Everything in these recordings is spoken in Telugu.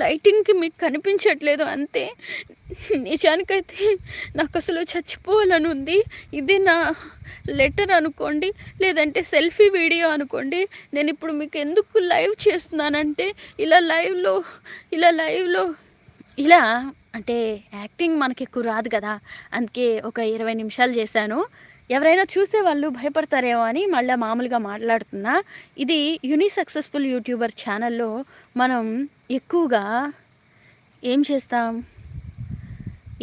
లైటింగ్కి మీకు కనిపించట్లేదు అంతే నిజానికైతే నాకు అసలు చచ్చిపోవాలని ఉంది ఇది నా లెటర్ అనుకోండి లేదంటే సెల్ఫీ వీడియో అనుకోండి. నేను ఇప్పుడు మీకు ఎందుకు లైవ్ చేస్తున్నానంటే ఇలా లైవ్లో ఇలా లైవ్లో ఇలా అంటే యాక్టింగ్ మనకి ఎక్కువ రాదు కదా. అందుకే ఒక ఇరవై నిమిషాలు చేశాను. ఎవరైనా చూసే వాళ్ళు భయపడతారేమో అని మళ్ళీ మామూలుగా మాట్లాడుతున్నా. ఇది యుని సక్సెస్ఫుల్ యూట్యూబర్ ఛానల్లో మనం ఎక్కువగా ఏం చేస్తాం?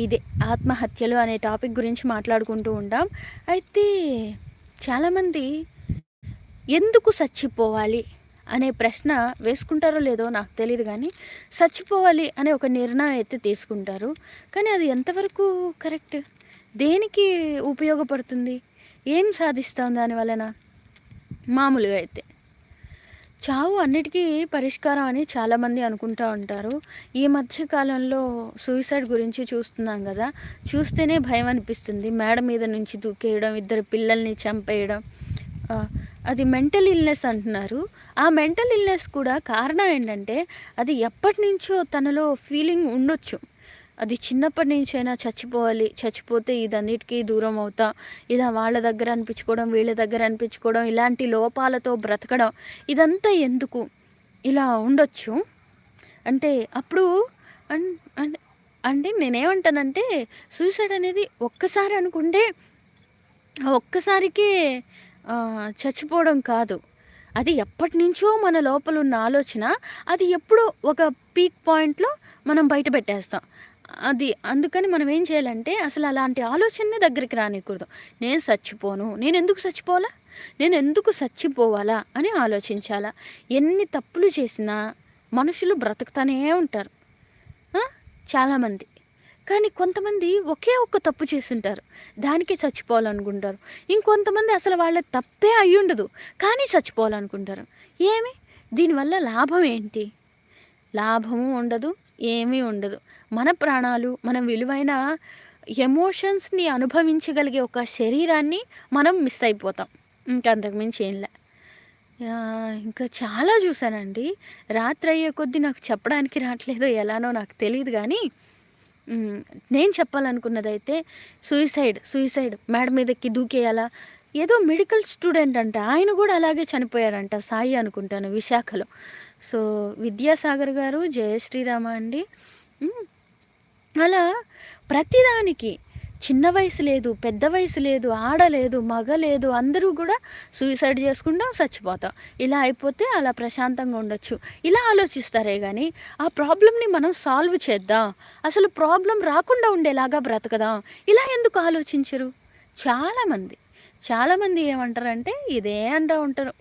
ఇదే ఆత్మహత్యలు అనే టాపిక్ గురించి మాట్లాడుకుంటూ ఉంటాం. అయితే చాలామంది ఎందుకు చచ్చిపోవాలి అనే ప్రశ్న వేసుకుంటారో లేదో నాకు తెలియదు కానీ చచ్చిపోవాలి అనే ఒక నిర్ణయం అయితే తీసుకుంటారు. కానీ అది ఎంతవరకు కరెక్ట్? దేనికి ఉపయోగపడుతుంది? ఏం సాధిస్తాం దాని వలన? మామూలుగా అయితే. చావు అన్నిటికీ పరిష్కారం అని చాలామంది అనుకుంటూ ఉంటారు. ఈ మధ్య కాలంలో సూసైడ్ గురించి చూస్తున్నాం కదా. చూస్తేనే భయం అనిపిస్తుంది. మేడ మీద నుంచి దూకేయడం ఇద్దరు పిల్లల్ని చంపేయడం. అది మెంటల్ ఇల్నెస్ అంటున్నారు. ఆ మెంటల్ ఇల్నెస్ కూడా కారణం ఏంటంటే అది ఎప్పటి నుంచో తనలో ఫీలింగ్ ఉండొచ్చు. అది చిన్నప్పటి నుంచైనా చచ్చిపోవాలి చచ్చిపోతే ఇదన్నిటికీ దూరం అవుతా. ఇలా వాళ్ళ దగ్గర అనిపించుకోవడం వీళ్ళ దగ్గర అనిపించుకోవడం ఇలాంటి లోపాలతో బ్రతకడం ఇదంతా ఎందుకు? ఇలా ఉండొచ్చు. అంటే అప్పుడు అంటే నేనేమంటానంటే సూసైడ్ అనేది ఒక్కసారి అనుకుంటే ఒక్కసారికి ఒక్కసారికే చచ్చిపోవడం కాదు. అది ఎప్పటి నుంచో మన లోపల ఉన్న ఆలోచన అది ఎప్పుడో ఒక పీక్ పాయింట్లో మనం బయట పెట్టేస్తాం. అది అందుకని మనం ఏం చేయాలంటే అసలు అలాంటి ఆలోచననే దగ్గరికి రానికూడదు. నేను చచ్చిపోను నేను ఎందుకు చచ్చిపోవాలా? నేను ఎందుకు చచ్చిపోవాలా అని ఆలోచించాలా? ఎన్ని తప్పులు చేసినా మనుషులు బ్రతుకుతానే ఉంటారు. చాలామంది. కానీ కొంతమంది ఒకే ఒక్క తప్పు చేస్తుంటారు. దానికే చచ్చిపోవాలనుకుంటారు. ఇంకొంతమంది అసలు వాళ్ళ తప్పే అయ్యుండదు. ఉండదు కానీ చచ్చిపోవాలనుకుంటారు. ఏమి? దీనివల్ల లాభం ఏంటి? లాభము ఉండదు ఏమీ ఉండదు. మన ప్రాణాలు మన విలువైన ఎమోషన్స్ని అనుభవించగలిగే ఒక శరీరాన్ని మనం మిస్ అయిపోతాం. ఇంకా అంతకుమించి ఏంలే ఇంకా చాలా చూశానండి రాత్రి అయ్యే కొద్దీ నాకు చెప్పడానికి రావట్లేదో ఎలానో నాకు తెలియదు కానీ నేను చెప్పాలనుకున్నదైతే సూయిసైడ్ సూయిసైడ్ సూసైడ్ మేడ మీదకి దూకేయాలా? ఏదో మెడికల్ స్టూడెంట్ అంట ఆయన కూడా అలాగే చనిపోయారంట సాయి అనుకుంటాను విశాఖలో. సో విద్యాసాగర్ గారు జయ శ్రీరామ అండి. అలా ప్రతిదానికి చిన్న వయసు లేదు పెద్ద వయసు లేదు ఆడ లేదు మగ లేదు అందరూ కూడా సూసైడ్ చేసుకుంటాం చచ్చిపోతాం. ఇలా అయిపోతే అలా ప్రశాంతంగా ఉండొచ్చు. ఇలా ఆలోచిస్తారే కానీ ఆ ప్రాబ్లమ్ని మనం సాల్వ్ చేద్దాం. అసలు ప్రాబ్లం రాకుండా ఉండేలాగా బ్రతకదాం. ఇలా ఎందుకు ఆలోచించరు? చాలామంది చాలామంది ఏమంటారంటే ఇదే అంటూ ఉంటారు.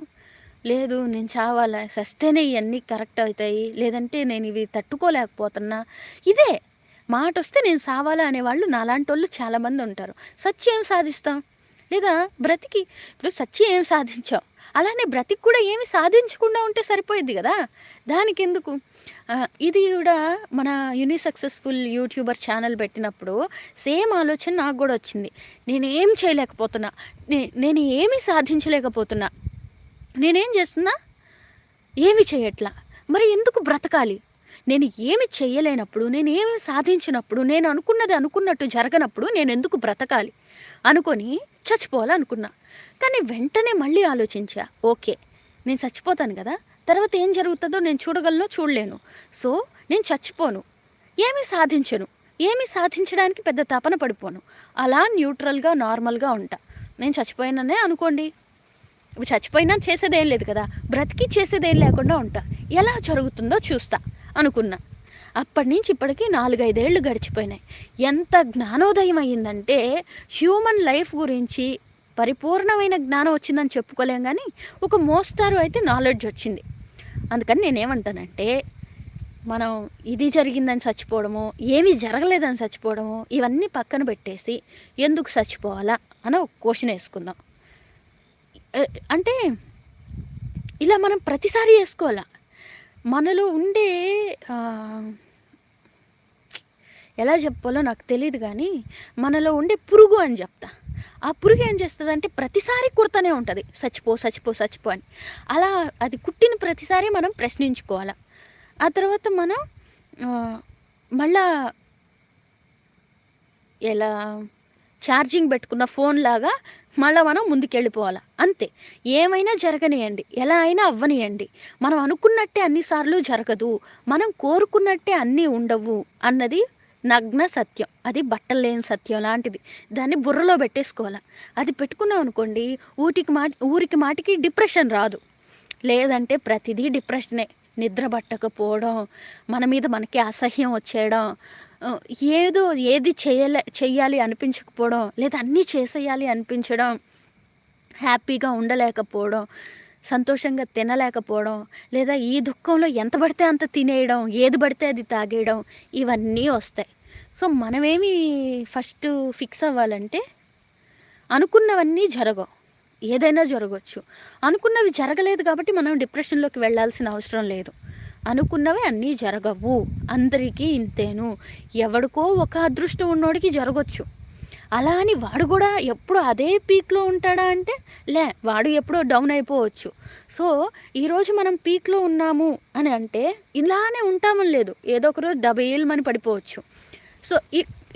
లేదు నేను చావాలా? సస్తేనే ఇవన్నీ కరెక్ట్ అవుతాయి. లేదంటే నేను ఇవి తట్టుకోలేకపోతున్నా. ఇదే! మాట వస్తే నేను సావాలా అనేవాళ్ళు నాలాంటి వాళ్ళు చాలామంది ఉంటారు. సత్యం ఏం సాధిస్తాం? లేదా బ్రతికి? ఇప్పుడు సత్యం ఏం సాధించాం? అలానే బ్రతికి కూడా ఏమి సాధించకుండా ఉంటే సరిపోయేది కదా? దానికి ఎందుకు ఇది కూడా మన యూని సక్సెస్ఫుల్ యూట్యూబర్ ఛానల్ పెట్టినప్పుడు సేమ్ ఆలోచన నాకు కూడా వచ్చింది. నేనేం చేయలేకపోతున్నా. నే నేను ఏమీ సాధించలేకపోతున్నా. నేనేం చేస్తున్నా? ఏమి చేయట్లా. మరి ఎందుకు బ్రతకాలి? నేను ఏమి చేయలేనప్పుడు నేను ఏమి సాధించినప్పుడు నేను అనుకున్నది అనుకున్నట్టు జరగనప్పుడు నేను ఎందుకు బ్రతకాలి? అనుకొని చచ్చిపోవాలనుకున్నా. కానీ వెంటనే మళ్ళీ ఆలోచించా ఓకే నేను చచ్చిపోతాను కదా. తర్వాత ఏం జరుగుతుందో నేను చూడగలనో చూడలేను. సో నేను చచ్చిపోను. ఏమీ సాధించను. ఏమీ సాధించడానికి పెద్ద తపన పడిపోను. అలా న్యూట్రల్గా నార్మల్గా ఉంటా. నేను చచ్చిపోయాననే అనుకోండి. చచ్చిపోయినా చేసేదేం లేదు కదా. బ్రతికి చేసేదేం లేకుండా ఉంటా. ఎలా జరుగుతుందో చూస్తా అనుకున్నా. అప్పటి నుంచి ఇప్పటికి నాలుగైదేళ్ళు గడిచిపోయినాయి. ఎంత జ్ఞానోదయం అయ్యిందంటే హ్యూమన్ లైఫ్ గురించి పరిపూర్ణమైన జ్ఞానం వచ్చిందని చెప్పుకోలేం కానీ ఒక మోస్తారు అయితే నాలెడ్జ్ వచ్చింది. అందుకని నేనేమంటానంటే మనం ఇది జరిగిందని చచ్చిపోవడము ఏమీ జరగలేదని చచ్చిపోవడము ఇవన్నీ పక్కన పెట్టేసి ఎందుకు చచ్చిపోవాలా అని ఒక క్వశ్చన్ వేసుకుందాం. అంటే ఇలా మనం ప్రతిసారి చేసుకోవాలి? మనలో ఉండే ఎలా చెప్పాలో నాకు తెలియదు కానీ మనలో ఉండే పురుగు అని చెప్తా. ఆ పురుగు ఏం చేస్తుంది అంటే ప్రతిసారి కుడతానే ఉంటుంది. చచ్చిపో చచ్చిపో చచ్చిపో అని. అలా అది కుట్టిన ప్రతిసారి మనం ప్రశ్నించుకోవాలి. ఆ తర్వాత మనం మళ్ళా ఎలా ఛార్జింగ్ పెట్టుకున్న ఫోన్ లాగా మళ్ళీ మనం ముందుకెళ్ళిపోవాలి? అంతే. ఏమైనా జరగనియండి. ఎలా అయినా అవ్వనియండి. మనం అనుకున్నట్టే అన్నిసార్లు జరగదు. మనం కోరుకున్నట్టే అన్నీ ఉండవు అన్నది నగ్న సత్యం. అది బట్టలు లేని సత్యం లాంటిది. దాన్ని బుర్రలో పెట్టేసుకోవాలి? అది పెట్టుకున్నాం అనుకోండి ఊటికి మా ఊరికి మాటికి డిప్రెషన్ రాదు. లేదంటే ప్రతిదీ డిప్రెషనే. నిద్ర పట్టకపోవడం మన మీద మనకి అసహ్యం వచ్చేయడం ఏదో ఏది చేయలే చెయ్యాలి అనిపించకపోవడం లేదా అన్నీ చేసేయాలి అనిపించడం హ్యాపీగా ఉండలేకపోవడం సంతోషంగా తినలేకపోవడం లేదా ఈ దుఃఖంలో ఎంత పడితే అంత తినేయడం ఏది పడితే అది తాగేయడం ఇవన్నీ వస్తాయి. సో మనమేమి ఫస్ట్ ఫిక్స్ అవ్వాలంటే అనుకున్నవన్నీ జరగవు. ఏదైనా జరగవచ్చు. అనుకున్నవి జరగలేదు కాబట్టి మనం డిప్రెషన్లోకి వెళ్ళాల్సిన అవసరం లేదు. అనుకున్నవి అన్నీ జరగవు. అందరికీ ఇంతేను. ఎవడికో ఒక అదృష్టం ఉన్నోడికి జరగచ్చు. అలా అని వాడు కూడా ఎప్పుడు అదే పీక్లో ఉంటాడా అంటే లే వాడు ఎప్పుడో డౌన్ అయిపోవచ్చు. సో ఈరోజు మనం పీక్లో ఉన్నాము అని అంటే ఇలానే ఉంటామని లేదు. ఏదో ఒకరోజు ఏళ్ళు మని పడిపోవచ్చు. సో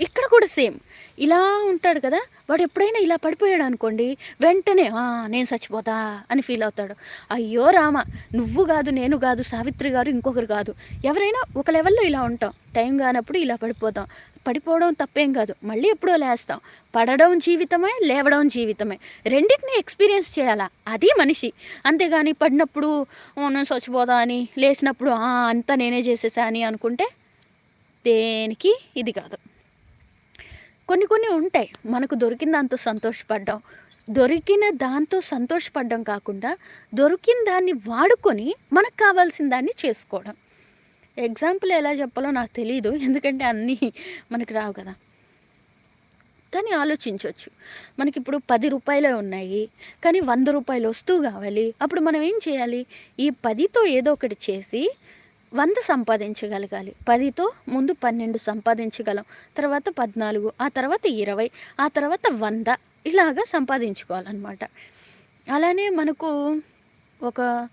ఇక్కడ కూడా సేమ్. ఇలా ఉంటాడు కదా వాడు ఎప్పుడైనా ఇలా పడిపోయాడు అనుకోండి వెంటనే నేను చచ్చిపోతా అని ఫీల్ అవుతాడు. అయ్యో రామ నువ్వు కాదు నేను కాదు సావిత్రి గారు ఇంకొకరు కాదు. ఎవరైనా ఒక లెవెల్లో ఇలా ఉంటాం. టైం కానప్పుడు ఇలా పడిపోతాం. పడిపోవడం తప్పేం కాదు. మళ్ళీ ఎప్పుడో లేస్తాం. పడడం జీవితమే లేవడం జీవితమే. రెండింటిని ఎక్స్పీరియన్స్ చేయాలా? అది మనిషి. అంతేగాని పడినప్పుడు నేను అని లేచినప్పుడు అంతా నేనే చేసేసా అని అనుకుంటే దేనికి ఇది కాదు. కొన్ని కొన్ని ఉంటాయి. మనకు దొరికిన దాంతో సంతోషపడ్డాం. దొరికిన దాంతో సంతోషపడ్డం కాకుండా దొరికిన దాన్ని వాడుకొని మనకు కావాల్సిన దాన్ని చేసుకోవడం. ఎగ్జాంపుల్ ఎలా చెప్పాలో నాకు తెలియదు ఎందుకంటే అన్నీ మనకు రావు కదా. కానీ ఆలోచించవచ్చు మనకి ఇప్పుడు పది రూపాయలే ఉన్నాయి. కానీ వంద రూపాయలు వస్తువు కావాలి. అప్పుడు మనం ఏం చేయాలి? ఈ పదితో ఏదో ఒకటి చేసి వంద సంపాదించగలగాలి. పదితో ముందు పన్నెండు సంపాదించగలం. తర్వాత పద్నాలుగు ఆ తర్వాత ఇరవై ఆ తర్వాత వంద ఇలాగా సంపాదించుకోవాలన్నమాట. అలానే మనకు ఒక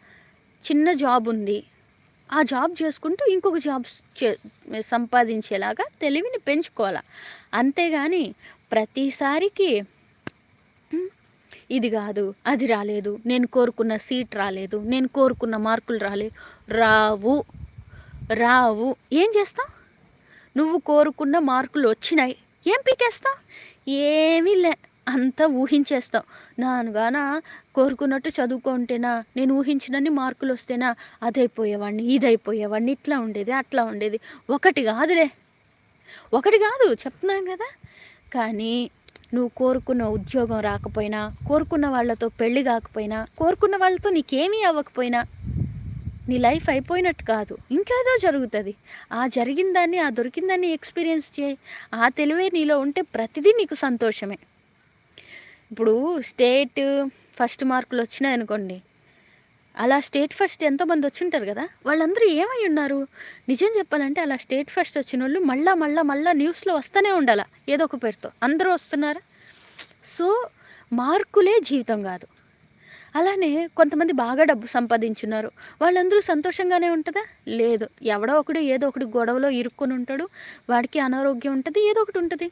చిన్న జాబ్ ఉంది. ఆ జాబ్ చేసుకుంటూ ఇంకొక జాబ్ సంపాదించేలాగా తెలివిని పెంచుకోవాలి. అంతేగాని ప్రతిసారికి ఇది కాదు అది రాలేదు నేను కోరుకున్న సీట్ రాలేదు నేను కోరుకున్న మార్కులు రాలేదు రావు. రావు. ఏం చేస్తావు? నువ్వు కోరుకున్న మార్కులు వచ్చినాయి. ఏం పీకేస్తావు? ఏమీ లే. అంతా ఊహించేస్తావు. నానుగాన కోరుకున్నట్టు చదువుకుంటేనా నేను ఊహించినన్ని మార్కులు వస్తేనా అదైపోయేవాడిని ఇదైపోయేవాడిని ఇట్లా ఉండేది అట్లా ఉండేది. ఒకటి కాదులే. ఒకటి కాదు చెప్తున్నాను కదా. కానీ నువ్వు కోరుకున్న ఉద్యోగం రాకపోయినా కోరుకున్న వాళ్ళతో పెళ్ళి కాకపోయినా కోరుకున్న వాళ్ళతో నీకేమీ అవ్వకపోయినా నీ లైఫ్ అయిపోయినట్టు కాదు ఇంకేదో జరుగుతుంది. ఆ జరిగిన దాన్ని ఆ దొరికిన దాన్ని ఎక్స్పీరియన్స్ చేయి. ఆ తెలివే నీలో ఉంటే ప్రతిదీ నీకు సంతోషమే. ఇప్పుడు స్టేట్ ఫస్ట్ మార్కులు వచ్చినాయి అనుకోండి. అలా స్టేట్ ఫస్ట్ ఎంతోమంది వచ్చింటారు కదా వాళ్ళందరూ ఏమై ఉన్నారు? నిజం చెప్పాలంటే అలా స్టేట్ ఫస్ట్ వచ్చిన వాళ్ళు మళ్ళా మళ్ళా మళ్ళా న్యూస్లో వస్తూనే ఉండాలా ఏదో ఒక పేరుతో. అందరూ వస్తున్నారా? సో మార్కులే జీవితం కాదు. అలానే కొంతమంది బాగా డబ్బు సంపాదించున్నారు. వాళ్ళందరూ సంతోషంగానే ఉంటుందా? లేదు. ఎవడో ఒకడు ఏదో ఒకటి గొడవలో ఇరుక్కొని ఉంటాడు. వాడికి అనారోగ్యం ఉంటుంది ఏదో ఒకటి ఉంటుంది.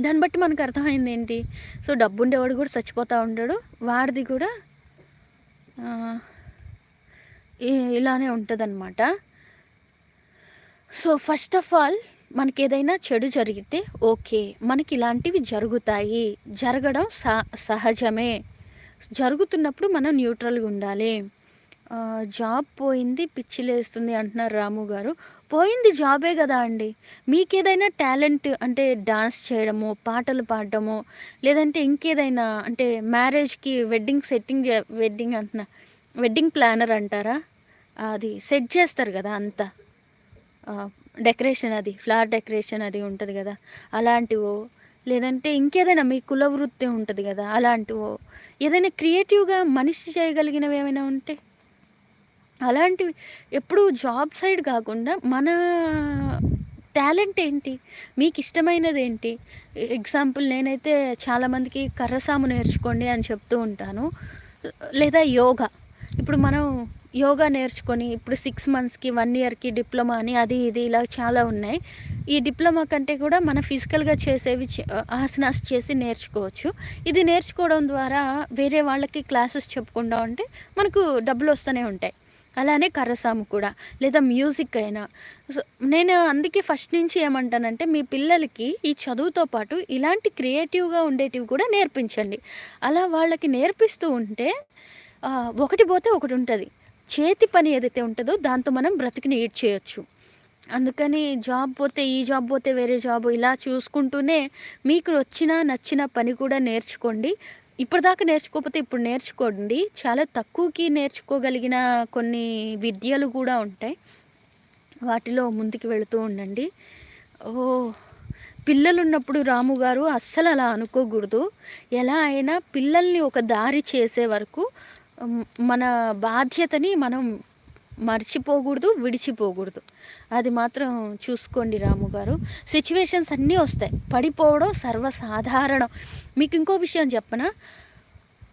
దాన్ని బట్టి మనకు అర్థమైంది ఏంటి? సో డబ్బు ఉండేవాడు కూడా చచ్చిపోతూ ఉంటాడు వాడిది కూడా ఇలానే ఉంటుందన్నమాట. సో ఫస్ట్ ఆఫ్ ఆల్ మనకి ఏదైనా చెడు జరిగితే ఓకే. మనకి ఇలాంటివి జరుగుతాయి. జరగడం సహజమే. జరుగుతున్నప్పుడు మనం న్యూట్రల్గా ఉండాలి. జాబ్ పోయింది పిచ్చిలేస్తుంది అంటున్నారు రాము గారు. పోయింది జాబే కదా అండి. మీకు ఏదైనా టాలెంట్ అంటే డాన్స్ చేయడము పాటలు పాడడము లేదంటే ఇంకేదైనా అంటే మ్యారేజ్కి వెడ్డింగ్ సెట్టింగ్ వెడ్డింగ్ అంటున్నా వెడ్డింగ్ ప్లానర్ అంటారా? అది సెట్ చేస్తారు కదా అంతా. డెకరేషన్ అది ఫ్లవర్ డెకరేషన్ అది ఉంటుంది కదా. అలాంటివో లేదంటే ఇంకేదైనా మీ కుల వృత్తి ఉంటుంది కదా అలాంటివో ఏదైనా క్రియేటివ్గా మనిషి చేయగలిగినవి ఏమైనా ఉంటే? అలాంటివి ఎప్పుడు జాబ్ సైడ్ కాకుండా మన టాలెంట్ ఏంటి? మీకు ఇష్టమైనది ఏంటి? ఎగ్జాంపుల్ నేనైతే చాలామందికి కర్రసాము నేర్చుకోండి అని చెప్తూ ఉంటాను. లేదా యోగా. ఇప్పుడు మనం యోగా నేర్చుకొని ఇప్పుడు సిక్స్ మంత్స్కి వన్ ఇయర్కి డిప్లొమా అని అది ఇది ఇలా చాలా ఉన్నాయి. ఈ డిప్లొమా కంటే కూడా మన ఫిజికల్గా చేసేవి చే- ఆసనాస్ చేసి నేర్చుకోవచ్చు. ఇది నేర్చుకోవడం ద్వారా వేరే వాళ్ళకి క్లాసెస్ చెప్పకుండా ఉంటే మనకు డబ్బులు వస్తూనే ఉంటాయి. అలానే కర్రసాము కూడా లేదా మ్యూజిక్ అయినా. సో నేను అందుకే ఫస్ట్ నుంచి ఏమంటానంటే మీ పిల్లలకి ఈ చదువుతో పాటు ఇలాంటి క్రియేటివ్గా ఉండేటివి కూడా నేర్పించండి. అలా వాళ్ళకి నేర్పిస్తూ ఉంటే ఒకటి పోతే ఒకటి ఉంటుంది. చేతి పని ఏదైతే ఉంటుందో దాంతో మనం బ్రతికిని ఎయిడ్ చేయొచ్చు అందుకని జాబ్ పోతే ఈ జాబ్ పోతే వేరే జాబ్ ఇలా చూసుకుంటూనే మీకు వచ్చిన నచ్చిన పని కూడా నేర్చుకోండి. ఇప్పటిదాకా నేర్చుకోకపోతే ఇప్పుడు నేర్చుకోండి. చాలా తక్కువకి నేర్చుకోగలిగిన కొన్ని విద్యలు కూడా ఉంటాయి. వాటిలో ముందుకు వెళుతూ ఉండండి. ఓ పిల్లలున్నప్పుడు రాము గారు అస్సలు అలా అనుకోకూడదు. ఎలా అయినా పిల్లల్ని ఒక దారి చేసే వరకు మన బాధ్యతని మనం మర్చిపోకూడదు విడిచిపోకూడదు. అది మాత్రం చూసుకోండి రాము గారు. సిచ్యువేషన్స్ అన్నీ వస్తాయి. పడిపోవడం సర్వసాధారణం. మీకు ఇంకో విషయం చెప్పనా?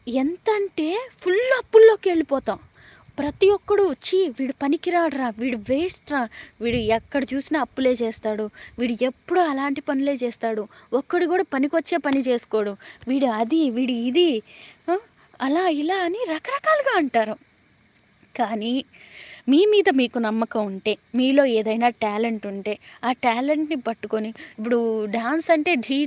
ఎంత అంటే ఫుల్ అప్పుల్లోకి వెళ్ళిపోతాం. ప్రతి ఒక్కడు వచ్చి వీడు పనికిరాడురా వీడు వేస్ట్ రా వీడు ఎక్కడ చూసినా అప్పులే చేస్తాడు. వీడు ఎప్పుడూ అలాంటి పనులే చేస్తాడు. ఒక్కడు కూడా పనికొచ్చే పని చేసుకోడు. వీడు అది వీడు ఇది అలా ఇలా అని రకరకాలుగా అంటారు. కానీ మీ మీద మీకు నమ్మకం ఉంటే మీలో ఏదైనా టాలెంట్ ఉంటే ఆ టాలెంట్ని పట్టుకొని ఇప్పుడు డాన్స్ అంటే ఢీ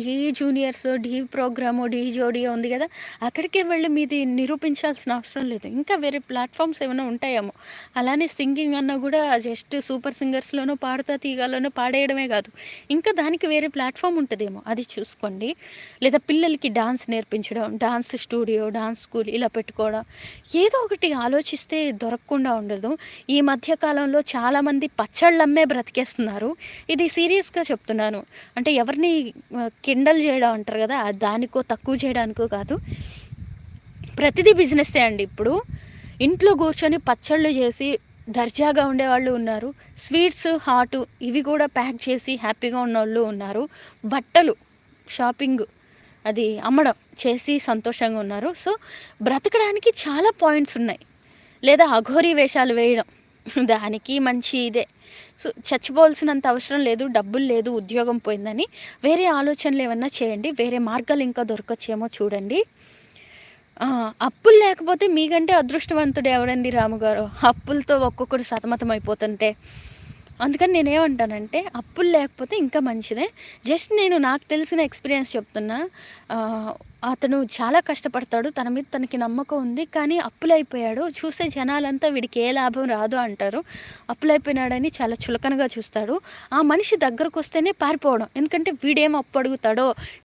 ఢీ జూనియర్స్ ఢీ ప్రోగ్రాము ఢీ జోడియో ఉంది కదా అక్కడికే వెళ్ళి మీది నిరూపించాల్సిన అవసరం లేదు. ఇంకా వేరే ప్లాట్ఫామ్స్ ఏమైనా ఉంటాయేమో. అలానే సింగింగ్ అన్నా కూడా జస్ట్ సూపర్ సింగర్స్లోనో పాడుతా తీగాలోనో పాడేయడమే కాదు. ఇంకా దానికి వేరే ప్లాట్ఫామ్ ఉంటుందేమో అది చూసుకోండి. లేదా పిల్లలకి డాన్స్ నేర్పించడం డాన్స్ స్టూడియో డాన్స్ స్కూల్ ఇలా పెట్టుకోవడం ఏదో ఒకటి ఆలోచిస్తే లేకుండా ఉండదు. ఈ మధ్యకాలంలో చాలామంది పచ్చళ్ళమ్మే బ్రతికేస్తున్నారు. ఇది సీరియస్గా చెప్తున్నాను. అంటే ఎవరిని కిండల్ చేయడం అంటారు కదా దానికో తక్కువ చేయడానికో కాదు. ప్రతిదీ బిజినెస్సే అండి ఇప్పుడు. ఇంట్లో కూర్చొని పచ్చళ్ళు చేసి దర్జాగా ఉండేవాళ్ళు ఉన్నారు. స్వీట్స్ హాటు ఇవి కూడా ప్యాక్ చేసి హ్యాపీగా ఉన్న వాళ్ళు ఉన్నారు. బట్టలు షాపింగ్ అది అమ్మడం చేసి సంతోషంగా ఉన్నారు. సో బ్రతకడానికి చాలా పాయింట్స్ ఉన్నాయి. లేదా అఘోరీ వేషాలు వేయడం. దానికి మంచి ఇదే. సో చచ్చిపోవాల్సినంత అవసరం లేదు డబ్బులు లేదు ఉద్యోగం పోయిందని వేరే ఆలోచనలు ఏమన్నా చేయండి వేరే మార్గాలు ఇంకా దొరకచ్చేమో చూడండి. అప్పులు లేకపోతే మీకంటే అదృష్టవంతుడు ఎవడండి రాముగారు? అప్పులతో ఒక్కొక్కరు సతమతం అయిపోతుంటే అందుకని నేనేమంటానంటే అప్పులు లేకపోతే ఇంకా మంచిదే. జస్ట్ నేను నాకు తెలిసిన ఎక్స్పీరియన్స్ చెప్తున్నా. అతను చాలా కష్టపడతాడు. తన మీద తనకి నమ్మకం ఉంది. కానీ అప్పులైపోయాడు. చూసే జనాలంతా వీడికి ఏ లాభం రాదు అంటారు. అప్పులైపోయినాడని చాలా చులకనగా చూస్తాడు. ఆ మనిషి దగ్గరకు వస్తేనే పారిపోవడం. ఎందుకంటే వీడేం అప్పు అడుగుతాడో